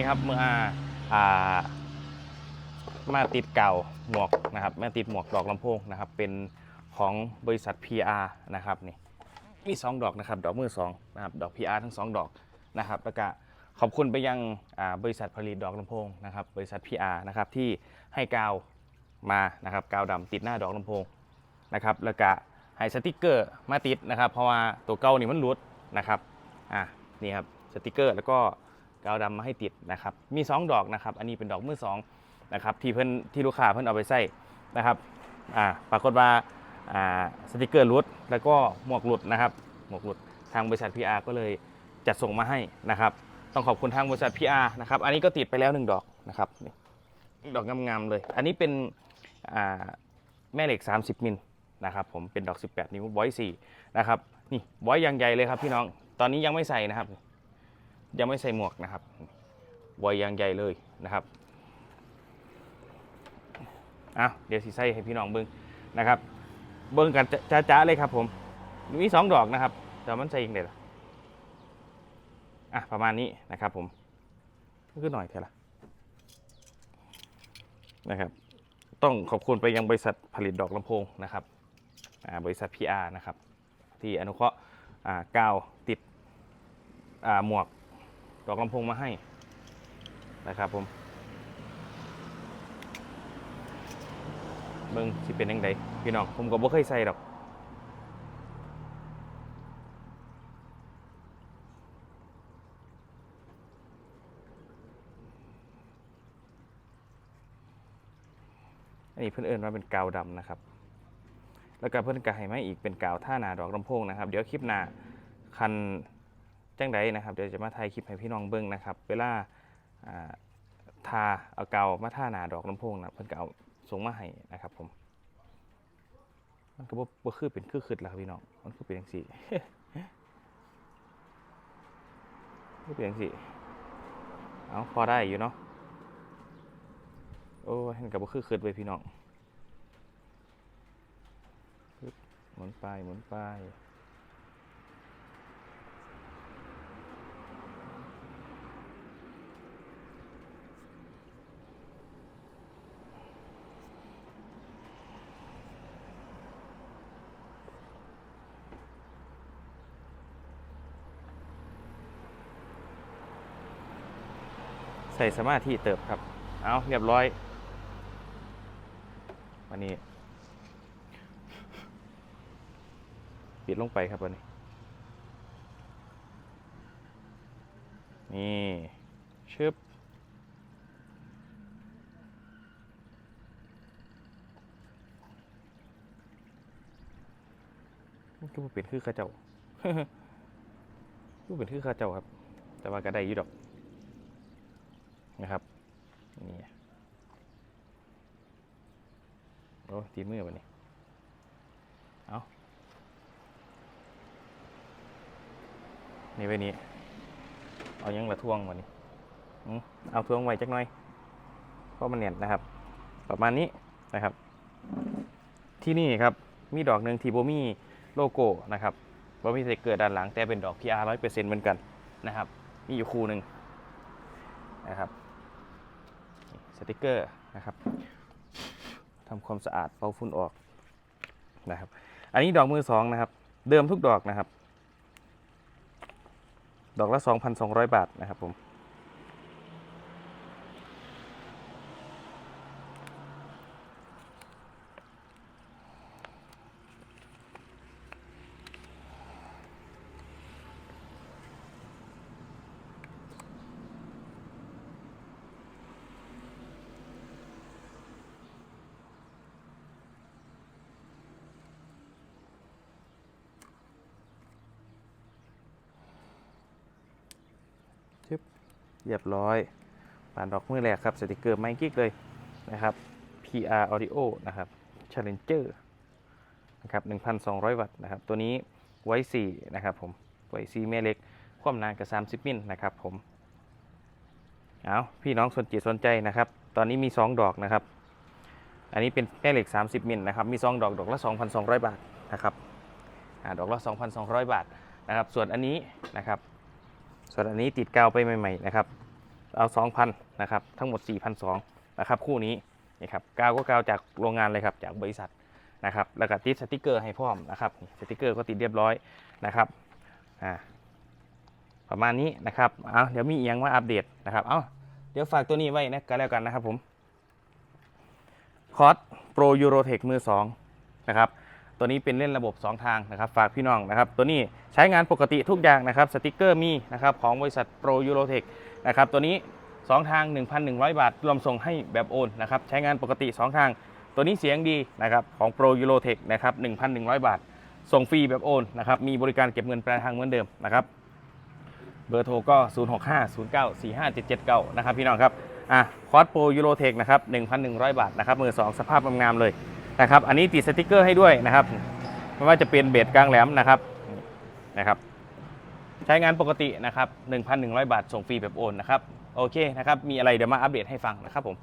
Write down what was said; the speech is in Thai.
นี่ครับเมื่ออ่ามาติดเก่าหมวกนะครับมาติดหมวกดอกลำโพงนะครับ เป็นของบริษัท PR นะครับนี่มีสองดอกนะครับ ดอกมือสองนะครับดอก PR ทั้งสองดอกนะครับแล้วก็ขอบคุณไปยังบริษัทผลิตดอกลำโพงนะครับ บริษัท PR นะครับที่ให้กาวมานะครับกาวดำติดหน้าดอกลำโพงนะครับ แล้วก็ให้สติกเกอร์มาติดนะครับ เพราะว่าตัวเก่านี่มันหลุดนะครับอ่านี่ครับสติกเกอร์แล้วก็ กาวดำมาให้ติดนะครับ มี 2 ดอกนะครับ อันนี้เป็นดอกมือสองนะครับที่เพิ่นที่ลูกค้าเพิ่นเอาไปใส่นะครับอ่าปรากฏว่าอ่าสติกเกอร์หลุดแล้วก็หมวกหลุดนะครับหมวกหลุดทางบริษัท PR ก็เลยจัดส่งมาให้นะครับ ต้องขอบคุณทางบริษัท PR นะครับ อันนี้ก็ติดไปแล้ว 1 ดอกนะครับนี่ดอกงามๆเลย อันนี้เป็นอ่าแม่เหล็ก 30 มิลนะครับผมเป็นดอก 18 นิ้วบอย4นะครับนี่บอยยางใหญ่เลยครับพี่น้องตอนนี้ยังไม่ใส่นะครับ ยังไม่ใส่หมวกนะครับวอยยางใหญ่เลยนะครับอะเดี๋ยวสิใส่ให้พี่น้องเบิ้งนะครับ เบิ้งกันจ้าๆเลยครับ ผมมีสองดอกนะครับ แต่มันใส่ยังไงล่ะอะประมาณนี้นะครับผมก็หน่อยเท่ละนะครับ ต้องขอบคุณไปยังบริษัทผลิตดอกลำโพงนะครับอ่าบริษัท PR นะครับ ที่อนุเคราะห์อ่ากาวติดอ่าหมวก อกลำโพงมาให้นะครับผมเบิ่งสิเป็นยังไงพี่น้องผมก็บ่เคยใส่ดอกอันนี้เพื่อนเอิญว่าเป็นกาวดำนะครับ แล้วก็เพื่อนก็ให้มาอีกเป็นกาวท่านาดอกลำโพงนะครับ เดี๋ยวคลิปหน้าคัน จังใดนะครับเดี๋ยวจะมาถ่ายคลิปให้พี่น้องเบิ่งนะครับ เวลาทาเอาเกามาท่าหนาดอกลำโพงนะเพิ่นก็เอาส่งมาให้นะครับผม มันก็บ่บ่คือเป็นคือขึ้นแล้วครับพี่น้องมันคือเป็นจังซี่คือเป็นจังซี่เอาพอได้อยู่เนาะโอ้ยมันก็บ่คือขึ้นไปพี่น้องหมุนไปหมุนไป ส่สมาธิเติบครับ เอาเรียบร้อยวันนี้ ปิดลงไปครับวันนี้ นี่ชึบมันก็บ่เป็นคือข้าเจ้าก็เป็นคือข้าเจ้าครับ แต่ว่าก็ได้ยู่ดอก นะครับนี่โอ้ตีมือวันนี้เอานี่ไปนี้เอายังละท่วงวันนี้อืมเอาท่วงไว้จักหน่อยเพราะมันเนียนนะครับ ประมาณนี้นะครับ ที่นี่ครับมีดอกหนึ่งทีโบมีโลโก้นะครับโบมีสติกเกอร์ด้านหลังแต่เป็นดอก PR ร้อยเปอร์เซ็นต์เหมือนกันนะครับ มีอยู่คู่หนึ่งนะครับ สติกเกอร์นะครับทำความสะอาดเป่าฝุ่นออกนะครับ อันนี้ดอกมือสองนะครับ เดิมทุกดอกนะครับ ดอกละ 2,200 บาทนะครับผม เรียบร้อยปานดอกมือแรกครับสติกเกอร์ไมค์กิ๊กเลยนะครับ PR Audio นะครับ Challenger นะครับ 1,200 วัตต์นะครับ ตัวนี้ไว้4นะครับผมไว้4แม่เล็ก ความนานกับ 30 มิลนะครับผม เอาพี่น้องสนจิตสนใจนะครับ ตอนนี้มี 2 ดอกนะครับ อันนี้เป็นแม่เหล็ก 30 มิลนะครับ มี 2 ดอก ดอกละ 2,200 บาทนะครับอดอกละ 2,200 บาทนะครับ ส่วนอันนี้นะครับ ส่วนอันนี้ติดกาวไปใหม่ๆนะครับ เอา 2,000 นะครับ ทั้งหมด 4,200 นะครับ คู่นี้นี่ครับกาวก็กาวจากโรงงานเลยครับ จากบริษัทนะครับ แล้วก็ติดสติกเกอร์ให้พร้อมนะครับสติกเกอร์ก็ติดเรียบร้อยนะครับอ่าประมาณนี้นะครับเอาเดี๋ยวมีเอียงมาอัปเดตนะครับ เอาเดี๋ยวฝากตัวนี้ไว้นะก็แล้วกันนะครับผมคอร์สโปรยูโรเทคมือ2นะครับ ตัวนี้เป็นเล่นระบบ 2 ทางนะครับฝากพี่น้องนะครับ ตัวนี้ใช้งานปกติทุกอย่างนะครับสติกเกอร์มีนะครับของบริษัทโปรยูโรเทคนะครับตัวนี้ 2 ทาง 1,100 บาท รวมส่งให้แบบโอนนะครับใช้งานปกติ 2 ทาง ตัวนี้เสียงดีนะครับของ Pro Eurotech นะครับ1,100 บาท ส่งฟรีแบบโอนนะครับมีบริการเก็บเงินปลายทางเหมือนเดิมนะครับเบอร์โทรก็ 0650945779 นะครับพี่น้องครับอะคอร์สโปรยูโรเทคนะครับ1,100 บาทนะครับมือ2สภาพงามๆเลย นะครับอันนี้ติดสติกเกอร์ให้ด้วยนะครับไม่ว่าจะเป็นเบสกลางแหลมนะครับนะครับ ใช้งานปกตินะครับ 1,100 บาทส่งฟรีแบบโอนนะครับโอเคนะครับมีอะไรเดี๋ยวมาอัปเดตให้ฟังนะครับผม